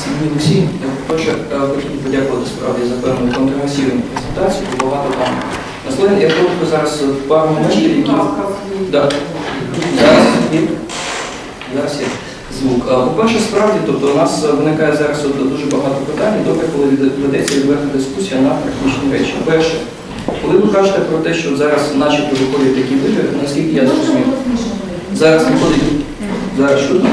Сергій Олексій, я е, хотів подякувати справді за певну контроверсійну презентацію, багато там насловень. Я коротко зараз пару моментів, які... Да. Зараз є. Зараз є звук. По-перше, справді, тобто у нас виникає зараз дуже багато питань, добре, коли ведеться відверта дискусія на практичні речі. Перше, коли ви кажете про те, що зараз начебто виходять такі вибори, наскільки я зрозумів, зараз виходить зараз чутно?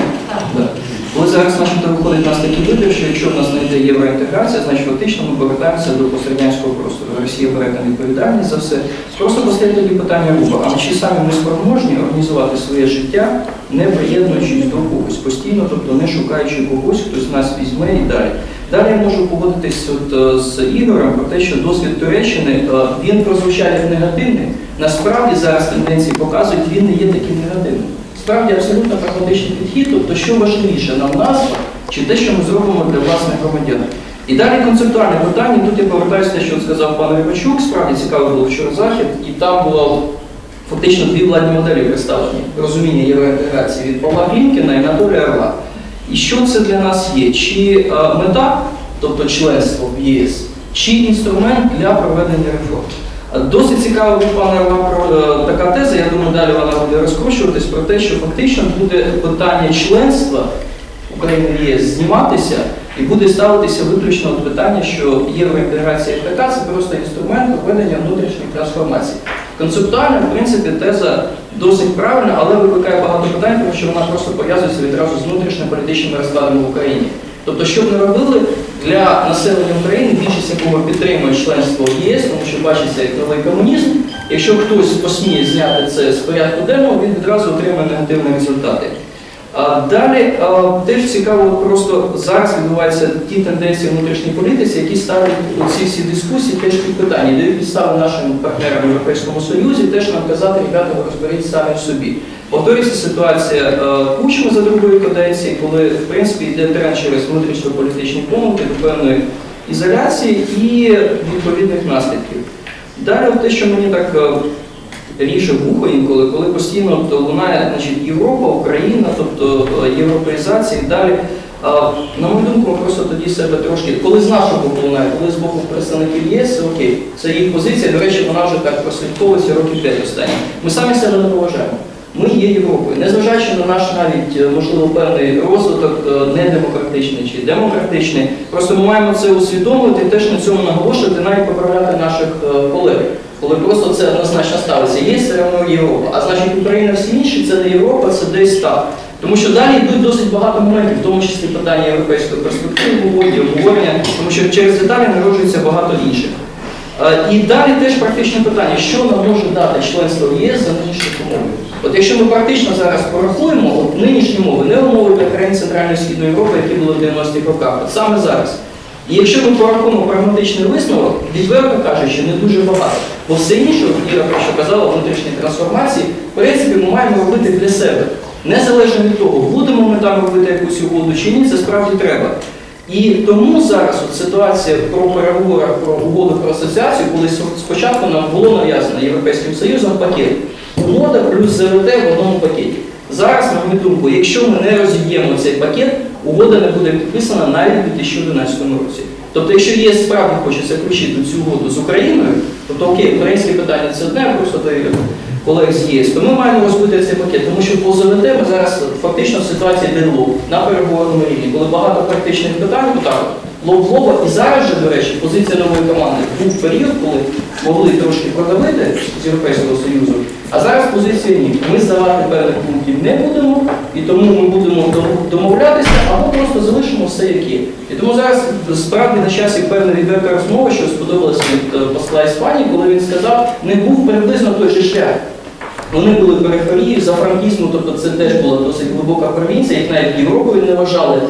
Да. Коли зараз начебто виходить нас такий вибір, що якщо в нас не йде євроінтеграція, значить фактично ми повертаємося до пострадянського простору. Росія бере там відповідальність за все. Просто постає тоді питання руба. А чи самі ми спроможні організувати своє життя, не приєднуючись до когось, постійно, тобто не шукаючи когось, хтось нас візьме і далі. Далі я можу погодитись от, е, з Ігорем про те, що досвід Туреччини е, він прозвучав як негативний. Насправді зараз тенденції показують, він не є таким негативним. Справді абсолютно прагматичний підхід, тобто що важливіше нам назва чи те, що ми зробимо для власних громадян. І далі концептуальне питання, тут я повертаюся те, що сказав пан Рибачук, справді цікавий був вчора захід, і там було фактично дві владні моделі представлені. Розуміння євроінтеграції від Павла Глінкіна і Анатолія Орла. І що це для нас є? Чи е, мета, тобто членство в ЄС, чи інструмент для проведення реформ? Досить цікава від пана е, така теза, я думаю, далі вона буде розкручуватись про те, що фактично буде питання членства України в ЄС зніматися і буде ставитися виключно от питання, що євроінтеграція як така це просто інструмент проведення внутрішньої трансформації. Концептуально, в принципі, теза досить правильна, але викликає багато питань, тому що вона просто пов'язується відразу з внутрішньополітичними розкладами в Україні. Тобто, що б не робили для населення України, більшість якого підтримує членство в ЄС, тому що бачиться як новий комунізм. Якщо хтось посміє зняти це з порядку денного, він відразу отримає негативні результати. Далі теж цікаво, просто зараз відбуваються ті тенденції в внутрішній політиці, які ставлять ці всі дискусії теж під питання, дають підстави нашим партнерам в Європейському Союзі теж нам казати, ребята, ви розберіть самі собі. Повторюється ситуація е, Кучми за другої каденції, коли в принципі йде тренд через внутрішньополітичні помилки до певної ізоляції і відповідних наслідків. Далі те, що мені так е, ріже вухо інколи, коли постійно от лунає значить, Європа, Україна, тобто е, європеїзація і далі. На мою думку, ми просто тоді себе трошки, коли з нашого боку лунає, коли з боку представників ЄС, окей, це їх позиція, до речі, вона вже так прослідковується років 5 останні. Ми самі себе не поважаємо. Ми є Європою. Незважаючи на наш навіть, е, можливо, певний розвиток е, недемократичний чи демократичний, просто ми маємо це усвідомити і теж на цьому наголошувати, навіть поправляти наших колег. Коли просто це однозначно ставиться, є все одно Європа. А значить Україна всі інші це не Європа, це десь там. Тому що далі йдуть досить багато моментів, в тому числі питання європейської перспективи угоді, обговорення, тому що через деталі народжується багато інших. Е, І далі теж практичне питання, що нам може дати членство в ЄС за нинішніх умови. От якщо ми практично зараз порахуємо от нинішні умови, не умови для країн Центральної Східної Європи, які були в 90-х роках, от саме зараз. І якщо ми порахуємо прагматичний висновок, відверто кажучи, не дуже багато. Бо все інше, Іра про що казала, внутрішні трансформації, в принципі, ми маємо робити для себе. Незалежно від того, будемо ми там робити якусь угоду чи ні, це справді треба. І тому зараз от ситуація про переговори про угоду про асоціацію, коли спочатку нам було нав'язано Європейським Союзом пакет. Угода плюс ЗВТ в одному пакеті. Зараз, на мою думку, якщо ми не розіб'ємо цей пакет, угода не буде підписана навіть у 2011 році. Тобто, якщо ЄС справді хоче заключити цю угоду з Україною, тобто окей, українське питання це одне, просто той колег з ЄС, то ми маємо розбити цей пакет, тому що по ЗВТ ми зараз фактично ситуація дедлог на переговорному рівні, коли багато практичних питань, отак, лоб і зараз же, до речі, позиція нової команди був період, коли могли трошки продавити з Європейського Союзу, а зараз позиція ні. Ми здавати певних пунктів не будемо, і тому ми будемо домовлятися або просто залишимо все як є. І тому зараз справді на часі певна відверта розмова, що сподобалася від е, посла Іспанії, коли він сказав, не був приблизно той же шлях. Вони були периферією за франкізму, тобто це теж була досить глибока провінція, їх навіть Європою не вважали.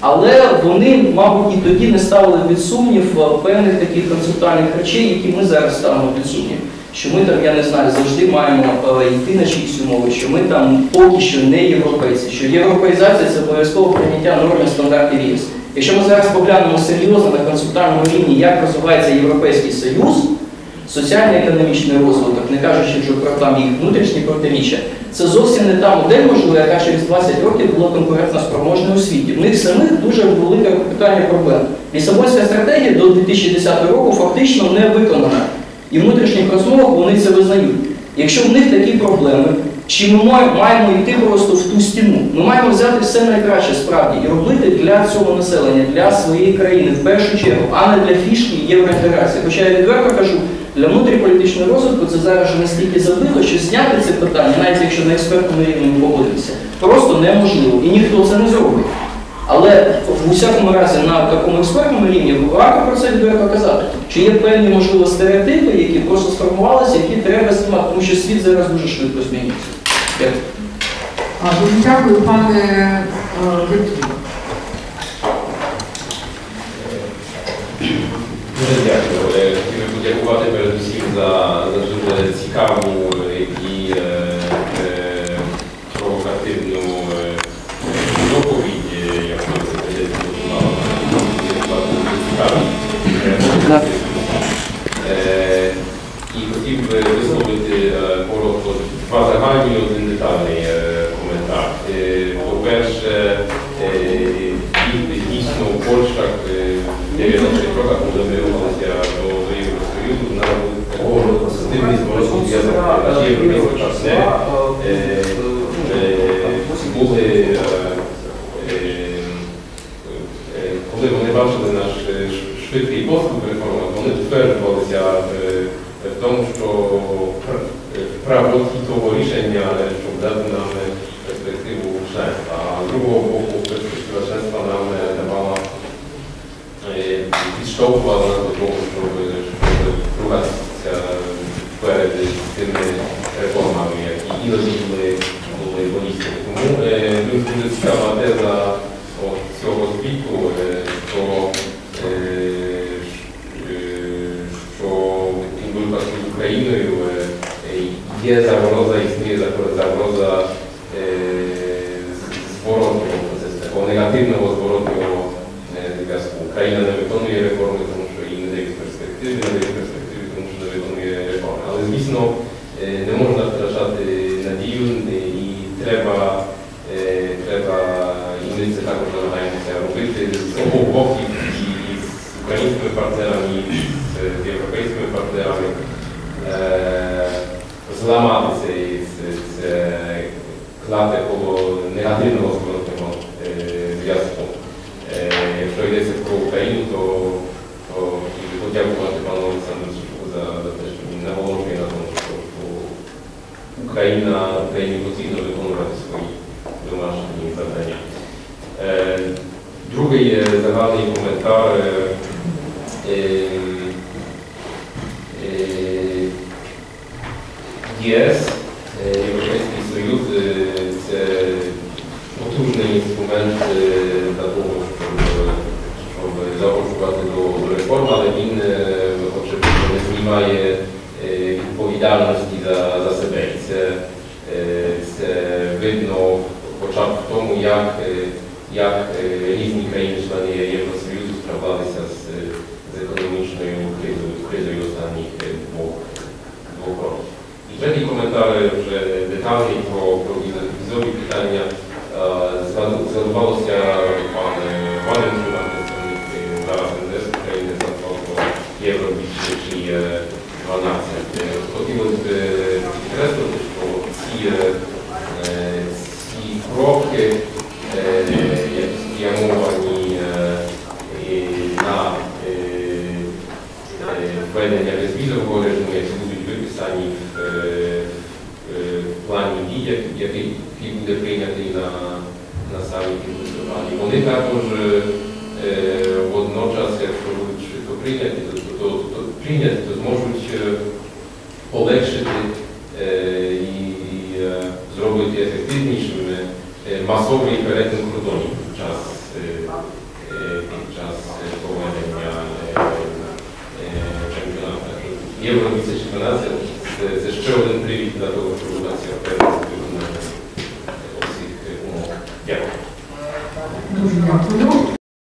Але вони, мабуть, і тоді не ставили під сумнів е, певних таких концептуальних речей, які ми зараз ставимо під сумнів. Що ми там, я не знаю, завжди маємо е, йти на чиїсь умови, що ми там поки що не європейці, що європеїзація це обов'язково прийняття норм стандартів ЄС. Якщо ми зараз поглянемо серйозно на концептуальному рівні, як розвивається Європейський Союз, соціально-економічний розвиток, не кажучи вже про там їх внутрішні протиріччя, це зовсім не та модель, можливо, яка через 20 років була конкурентно спроможною у світі. В них самих дуже велике питання проблем. Лісабонська стратегія до 2010 року фактично не виконана. І в внутрішніх розмовах вони це визнають. Якщо в них такі проблеми, чи ми маємо йти просто в ту стіну? Ми маємо взяти все найкраще справді і робити для цього населення, для своєї країни в першу чергу, а не для фішки євроінтеграції. Хоча я відверто кажу, для внутрішньополітичного розвитку це зараз настільки забито, що зняти це питання, навіть якщо на експертному рівні ми погодимося, просто неможливо. І ніхто це не зробить. Але в усякому разі на такому експертному рівні варто про це відверто казати. Чи є певні, можливо, стереотипи, які просто сформувалися, які треба знімати, тому що світ зараз дуже швидко змінюється. Дякую. Дякую, пане е, Віктор. Дуже дякую. Е, Хотів би подякувати передусім за, за дуже цікаву і е, е, провокативну е, доповідь, е, яку ви запропонували. Дуже цікаві. Да. Е, І хотів би висловити е, коротко два загальні і один детальний е, коментар. Е, По-перше, е, дій- дійсно в Польщах е, в 90-х роках, коли ми prawdziwe, czasy, buty, one walczą ten nasz e, szwedzki postęp reformowany, perwocja w tom, što prawotki to liczenia, što dawna perspektywu czerstwa, a z drugą boku perspektywa czerstwa nam dawała i szkoła do е, є загроза, існує загроза- загроза е, з- зворотного процесу, такого негативного зворотного е, зв'язку. Україна не виконує реформи, тому що їй не дають перспективи, не дають перспективи, тому що не виконує реформи. Але звісно, е, не можна втрачати надію е, і треба, е, треба і ми це також намагаємося робити з обох боків і з українськими партнерами, і з, з європейськими партнерами. Е, зламати цей, це, це коло негативного зворотного е, зв'язку. Е, Якщо йдеться про Україну, то, подякувати пану Олександру за, те, що він наголошує на тому, що, Україна, Україні потрібно виконувати свої домашні завдання. Е, Другий загальний коментар. ЄС, е, Європейський Союз е, це потужний інструмент е, для того, щоб, щоб заохочувати до, до реформ, але він е, очевидно не знімає е, відповідальності за, за себе. І це, е, це видно хоча б в тому, як, е, як е, різні країни-члени Євросоюзу справлялися з, з економічною кризою, кризою останніх е, двох, двох років. І третій коментар вже детальний про, про візо- візові питання. Е, згад- Згадувалося пан Валентин, наш представник е, зараз НДС України, сказав про євро більше чи е, 12. Е, плані дій, як- який який буде прийнятий на, на саміті в листопаді. Вони також е, е, водночас, якщо будуть швидко прийняті, то, то, то, то, прийняті, то зможуть е, полегшити е, і, і е, зробити ефективнішим е, масовий перетин кордонів під час, е, е, під час е, проведення е, е, чемпіонату. Так що Євро 2012 це, ще один привіт для того, щоб нація впевненість виконання всіх умов. Дякую. Дуже дякую.